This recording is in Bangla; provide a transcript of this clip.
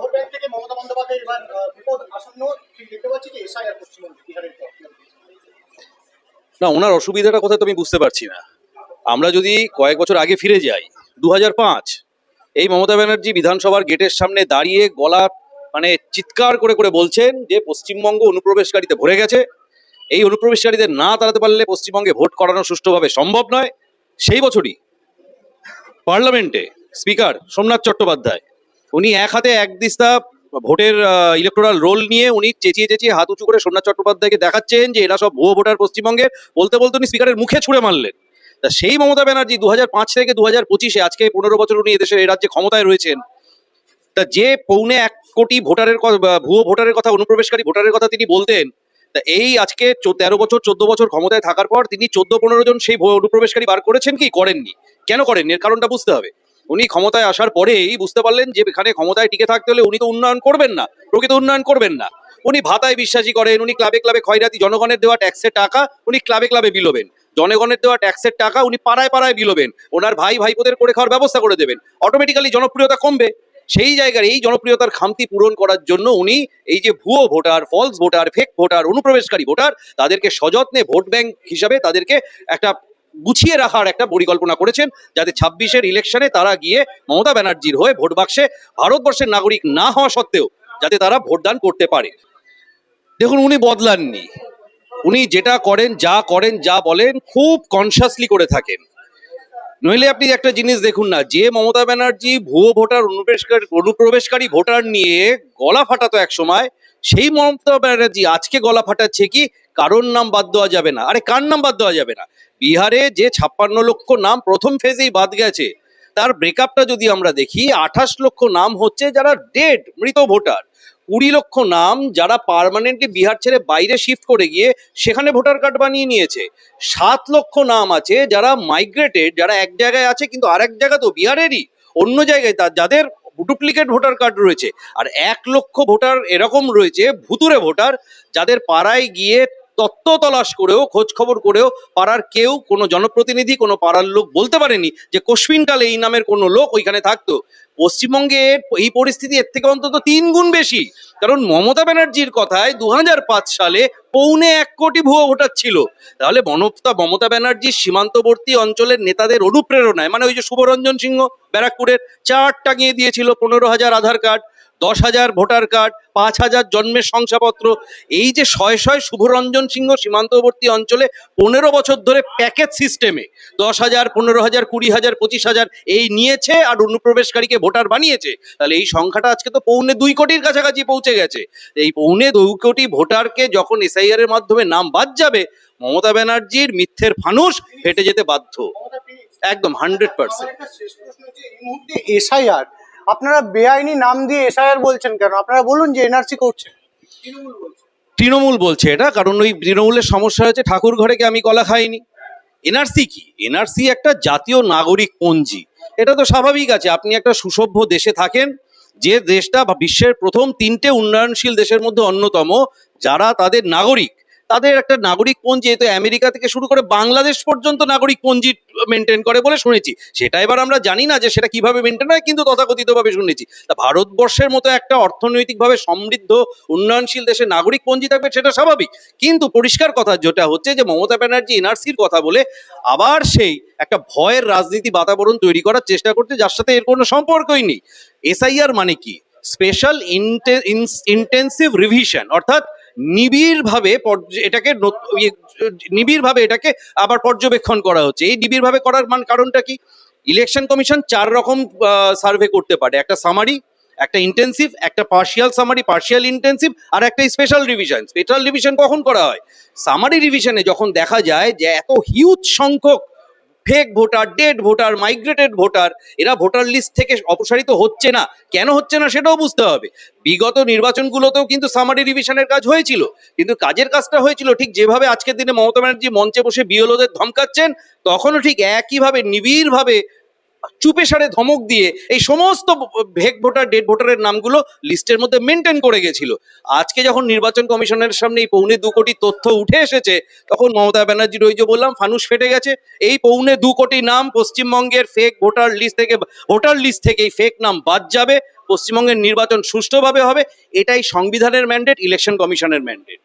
ভোট ব্যাংক থেকে মমতা বন্দ্যোপাধ্যায় এবার বিপদ আসন্ন। দেখতে পাচ্ছি যে পশ্চিমবঙ্গে বিহারের না, ওনার অসুবিধাটা কোথায় তো আমি বুঝতে পারছি না। আমরা যদি কয়েক বছর আগে ফিরে যাই দু এই মমতা ব্যানার্জি বিধানসভার গেটের সামনে দাঁড়িয়ে গলা মানে চিৎকার করে করে বলছেন যে পশ্চিমবঙ্গ অনুপ্রবেশকারীতে ভরে গেছে। এই অনুপ্রবেশকারীদের না তাড়াতে পারলে পশ্চিমবঙ্গে ভোট করানো সুষ্ঠুভাবে সম্ভব নয়। সেই বছরই পার্লামেন্টে স্পিকার সোমনাথ চট্টোপাধ্যায় উনি এক হাতে এক দিস্তা ভোটের ইলেকটোরাল রোল নিয়ে উনি চেঁচিয়ে চেঁচিয়ে হাত উঁচু করে সোমনাথ চট্টোপাধ্যায়কে দেখাচ্ছেন যে এরা সব ভুয়ো ভোটার পশ্চিমবঙ্গের। বলতে বলতে উনি স্পিকারের মুখে ছুঁড়ে মারলেন। তা সেই মমতা ব্যানার্জি দু থেকে দু হাজার পঁচিশে, আজকে পনেরো বছর উনি এদেশের এই রাজ্যে ক্ষমতায় রয়েছেন। তা যে পৌনে এক কোটি ভোটারের ভুয়ো ভোটারের কথা, অনুপ্রবেশকারী ভোটারের কথা তিনি বলতেন, তা এই আজকে তেরো বছর, চোদ্দ বছর ক্ষমতায় থাকার পর তিনি চোদ্দ পনেরো জন সেই অনুপ্রবেশকারী বার করেছেন কি? করেননি। কেন করেননি? এর কারণটা বুঝতে হবে। উনি ক্ষমতায় আসার পরেই বুঝতে পারলেন যে এখানে ক্ষমতায় টিকে থাকতে হলে উনি তো উন্নয়ন করবেন না, প্রকৃত উন্নয়ন করবেন না। উনি ভাতায় বিশ্বাসী করেন, উনি ক্লাবে ক্লাবে খয়রাতি জনগণের দেওয়া ট্যাক্সের টাকা উনি ক্লাবে ক্লাবে বিলোবেন। জনগণের দেওয়া ট্যাক্সের টাকা উনি পাড়ায় পাড়ায় বিলোবেন। ওনার ভাই ভাইপোদের করে খাওয়ার ব্যবস্থা করে দেবেন। অটোমেটিক্যালি জনপ্রিয়তা কমবে। সেই জায়গার এই জনপ্রিয়তার খামতি পূরণ করার জন্য উনি এই যে ভুয়ো voter false voter fake voter, অনুপ্রবেশকারী ভোটার, তাদেরকে সযত্নে ভোট ব্যাংক হিসাবে তাদেরকে একটা গুছিয়ে রাখার একটা পরিকল্পনা করেছেন, যাতে ছাব্বিশের ইলেকশনে তারা গিয়ে মমতা ব্যানার্জির হয়ে ভোট বাক্সে ভারতবর্ষের নাগরিক না হওয়া সত্ত্বেও যাতে তারা ভোটদান করতে পারে। দেখুন, উনি বদলাননি। উনি যেটা করেন, যা করেন, যা বলেন, খুব কনসাসলি করে থাকেন। নইলে আপনি একটা জিনিস দেখুন না, যে মমতা ব্যানার্জি ভুয়ো ভোটার, অনুপ্রবেশকারী অনুপ্রবেশকারী ভোটার নিয়ে গলা ফাটাতো এক সময় সেই মমতা ব্যানার্জি আজকে গলা ফাটাচ্ছে কি? কারোর নাম বাদ দেওয়া যাবে না। আরে, কার নাম বাদ দেওয়া যাবে না? বিহারে যে ছাপ্পান্ন লক্ষ নাম প্রথম ফেজেই বাদ গেছে, তার ব্রেকআপটা যদি আমরা দেখি, আঠাশ লক্ষ নাম হচ্ছে যারা ডেড মৃত ভোটার। কুড়ি লক্ষ নাম যারা পার্মানেন্টলি বিহার ছেড়ে বাইরে শিফট করে গিয়ে সেখানে ভোটার কার্ড বানিয়ে নিয়েছে। সাত লক্ষ নাম আছে যারা মাইগ্রেটেড যারা এক জায়গায় আছে কিন্তু আরেক জায়গা তো বিহারেরই। অন্য জায়গায় তার যাদের ডুপ্লিকেট ভোটার কার্ড রয়েছে। আর এক লক্ষ ভোটার এরকম রয়েছে ভুতুরে ভোটার যাদের পাড়ায় গিয়ে তত্ত্ব তলাশ করেও, খোঁজ খবর করেও পাড়ার কেউ, কোনো জনপ্রতিনিধি, কোনো পাড়ার লোক বলতে পারেনি যে কশ্মিনকালে এই নামের কোনো লোক ওইখানে থাকতো। পশ্চিমবঙ্গে এই পরিস্থিতি এর থেকে অন্তত তিন গুণ বেশি। কারণ মমতা ব্যানার্জির কথায় দু হাজার পাঁচ সালে পৌনে এক কোটি ভুয়ো ভোটার ছিল। তাহলে মমতা মমতা ব্যানার্জির সীমান্তবর্তী অঞ্চলের নেতাদের অনুপ্রেরণায় মানে ওই যে শুভরঞ্জন সিংহ ব্যারাকপুরের, চার টাঙিয়ে দিয়েছিল পনেরো হাজার আধার কার্ড। দশ হাজার ভোটার কার্ড, পাঁচ হাজার জন্মের শংসাপত্র। এই যে শয়ে শয়ে শুভরঞ্জন সিংহ সীমান্তবর্তী অঞ্চলে পনেরো বছর ধরে প্যাকেজ সিস্টেমে দশ হাজার, পনেরো হাজার, কুড়ি হাজার, পঁচিশ হাজার এই নিয়েছে আর অনুপ্রবেশকারীকে ভোটার বানিয়েছে। তাহলে এই সংখ্যাটা আজকে তো পৌনে দুই কোটির কাছাকাছি পৌঁছে গেছে। এই পৌনে দুই কোটি ভোটারকে যখন এসআইআর এর মাধ্যমে নাম বাদ যাবে, মমতা ব্যানার্জির মিথ্যের ফানুস হেঁটে যেতে বাধ্য। একদম হান্ড্রেড পার্সেন্ট এসআইআর আপনারা বেআইনি নাম দিয়ে এসআইআর বলছেন কেন? আপনারা বলুন যে এনআরসি করছেন তৃণমূল বলছে। এটা কারণ ওই তৃণমূলের সমস্যা হচ্ছে ঠাকুর ঘরে কি আমি কলা খাইনি। এনআরসি কি? এনআরসি একটা জাতীয় নাগরিক পঞ্জি। এটা তো স্বাভাবিক আছে আপনি একটা সুসভ্য দেশে থাকেন যে দেশটা বা বিশ্বের প্রথম তিনটে উন্নয়নশীল দেশের মধ্যে অন্যতম যারা তাদের নাগরিক। তাদের একটা নাগরিক পঞ্জি তো আমেরিকা থেকে শুরু করে বাংলাদেশ পর্যন্ত নাগরিক পঞ্জি মেনটেন করে বলে শুনেছি। সেটা এবার আমরা জানি না যে সেটা কীভাবে মেনটেন হয়, কিন্তু তথাকথিতভাবে শুনেছি। তা ভারতবর্ষের মতো একটা অর্থনৈতিকভাবে সমৃদ্ধ, উন্নয়নশীল দেশে নাগরিক পঞ্জি থাকবে সেটা স্বাভাবিক। কিন্তু পরিষ্কার কথা যেটা হচ্ছে যে মমতা ব্যানার্জি এনআরসির কথা বলে আবার সেই একটা ভয়ের রাজনীতি বাতাবরণ তৈরি করার চেষ্টা করছে, যার সাথে এর কোনো সম্পর্কই নেই। এসআইআর মানে কি? স্পেশাল ইন্টেন্সিভ রিভিশন অর্থাৎ নিবিড়ভাবে এটাকে ইয়ে, নিবিড়ভাবে এটাকে আবার পর্যবেক্ষণ করা হচ্ছে। এই নিবিড়ভাবে করার মান কারণটা কি? ইলেকশন কমিশন চার রকম সার্ভে করতে পারে। একটা সামারি একটা ইন্টেন্সিভ একটা পার্শিয়াল সামারি পার্শিয়াল ইন্টেন্সিভ আর একটা স্পেশাল রিভিশন। স্পেশাল রিভিশন কখন করা হয়? সামারি রিভিশনে যখন দেখা যায় যে এত হিউজ সংখ্যক fake voter dead voter migrated voter এরা ভোটার লিস্ট থেকে অপসারিত হচ্ছে না। কেন হচ্ছে না সেটাও বুঝতে হবে। বিগত নির্বাচনগুলোতেও কিন্তু সামারি রিভিশনের কাজ হয়েছিল। কিন্তু কাজের কাজটা হয়েছিল ঠিক যেভাবে আজকের দিনে মমতা ব্যানার্জি মঞ্চে বসে বিএলওদের ধমকাচ্ছেন, তখনও ঠিক একইভাবে নিবিড়ভাবে চুপে সারে ধমক দিয়ে এই সমস্ত ভেক ভোটার, ডেড ভোটারের নামগুলো লিস্টের মধ্যে মেনটেন করে গেছিল। আজকে যখন নির্বাচন কমিশনের সামনে এই পৌনে দু কোটি তথ্য উঠে এসেছে, তখন মমতা ব্যানার্জির ওই যে বললাম, ফানুস ফেটে গেছে। এই পৌনে দু কোটি নাম পশ্চিমবঙ্গের ফেক ভোটার লিস্ট থেকে ভোটার লিস্ট থেকে এই ফেক নাম বাদ যাবে। পশ্চিমবঙ্গের নির্বাচন সুষ্ঠুভাবে হবে। এটাই সংবিধানের ম্যান্ডেট ইলেকশন কমিশনের ম্যান্ডেট